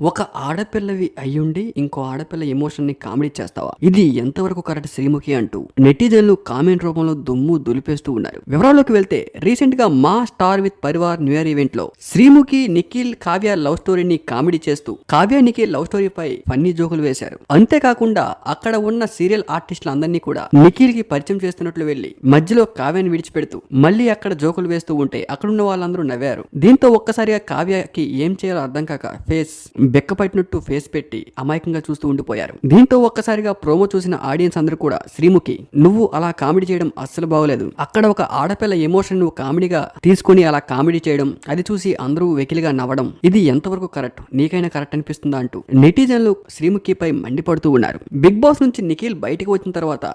ఒక ఆడపిల్లవి అయ్యుండి ఇంకో ఆడపిల్ల ఎమోషన్ని కామెడీ చేస్తావా? ఇది ఎంతవరకు కరెక్ట్ శ్రీముఖి అంటూ నెటిజన్లు కామెంట్ రూపంలో దుమ్ము దులిపేస్తూ ఉన్నారు. వివరాల్లోకి వెళ్తే రీసెంట్గా Maa star with Parivar new year ఈవెంట్లో శ్రీముఖి నిఖిల్ కావ్య లవ్ స్టోరీని కామెడీ చేస్తూ కావ్య నిఖిల్ లవ్ స్టోరీపై ఫన్నీ జోకులు వేశారు. అంతేకాకుండా అక్కడ ఉన్న సీరియల్ ఆర్టిస్టులు అందరినీ కూడా నిఖిల్కి పరిచయం చేస్తున్నట్లు వెళ్ళి మధ్యలో కావ్యాన్ని విడిచిపెడుతూ మళ్ళీ అక్కడ జోకులు వేస్తూ ఉంటే అక్కడున్న వాళ్ళందరూ నవ్వారు. దీంతో ఒక్కసారిగా కావ్యకి ఏం చేయాలో అర్థం కాక ఫేస్ బెక్కపట్టినట్టు ఫేస్ పెట్టి అమాయకంగా చూస్తూ ఉండిపోయారు. దీంతో ఒక్కసారిగా ప్రోమో చూసిన ఆడియన్స్ అందరూ కూడా శ్రీముఖి నువ్వు అలా కామెడీ చేయడం అస్సలు బాగోలేదు. అక్కడ ఒక ఆడపిల్ల ఎమోషన్ నువ్వు కామెడీగా తీసుకుని అలా కామెడీ చేయడం అది చూసి అందరూ వెకిలిగా నవ్వడం ఇది ఎంతవరకు కరెక్ట్ నీకైనా కరెక్ట్ అనిపిస్తుందా అంటూ నెటిజన్లు శ్రీముఖిపై మండిపడుతూ ఉన్నారు. బిగ్ బాస్ నుంచి నిఖిల్ బయటకు వచ్చిన తర్వాత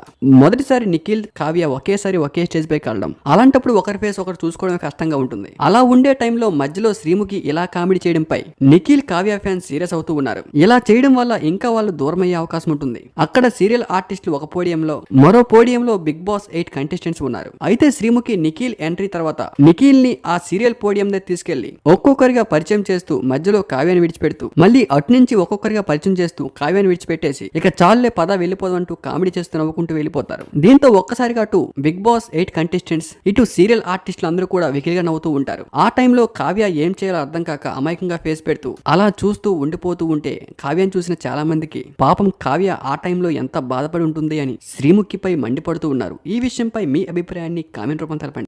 మొదటిసారి నిఖిల్ కావ్య ఒకేసారి ఒకే స్టేజ్ పైకి వెళ్ళడం అలాంటప్పుడు ఒకరి ఫేస్ ఒకరు చూసుకోవడం కష్టంగా ఉంటుంది. అలా ఉండే టైంలో మధ్యలో శ్రీముఖి ఇలా కామెడీ చేయడంపై నిఖిల్ కావ్య ఫ్యాన్స్ సీరియస్ అవుతూ ఉన్నారు. ఇలా చేయడం వల్ల ఇంకా వాళ్ళు దూరం అయ్యే అవకాశం ఉంటుంది. అక్కడ సీరియల్ ఆర్టిస్టులు ఒక పోడియంలో మరో పోడియంలో బిగ్ బాస్ ఎయిట్ కంటెస్టెంట్స్ ఉన్నారు. అయితే శ్రీముఖి నిఖిల్ ఎంట్రీ తర్వాత నిఖిల్ని ఆ సీరియల్ పోడియం దగ్గర తీసుకెళ్ళి ఒక్కొక్కరిగా పరిచయం చేస్తూ మధ్యలో కావ్యాన్ని విడిచిపెడుతూ మళ్ళీ అటు నుంచి ఒక్కొక్కరిగా పరిచయం చేస్తూ కావ్యాన్ని విడిచిపెట్టేసి ఇక చాలులే పద వెళ్ళిపోదామంటూ కామెడీ చేస్తూ నవ్వుకుంటూ వెళ్ళిపోతారు. దీంతో ఒక్కసారిగా అటు బిగ్ బాస్ ఎయిట్ కంటెస్టెంట్స్ ఇటు సీరియల్ ఆర్టిస్టులు అందరూ కూడా వికిలిగా నవ్వుతూ ఉంటారు. ఆ టైంలో కావ్య ఏం చేయాలో అర్థం కాక అమాయకంగా ఫేస్ పెడుతూ అలా చూస్తూ ఉండిపోతూ ఉంటే కావ్యం చూసిన చాలా మందికి పాపం కావ్య ఆ టైంలో ఎంత బాధపడి ఉంటుంది అని శ్రీముఖిపై మండిపడుతూ ఉన్నారు. ఈ విషయంపై మీ అభిప్రాయాన్ని కామెంట్ రూపం తెలపండి.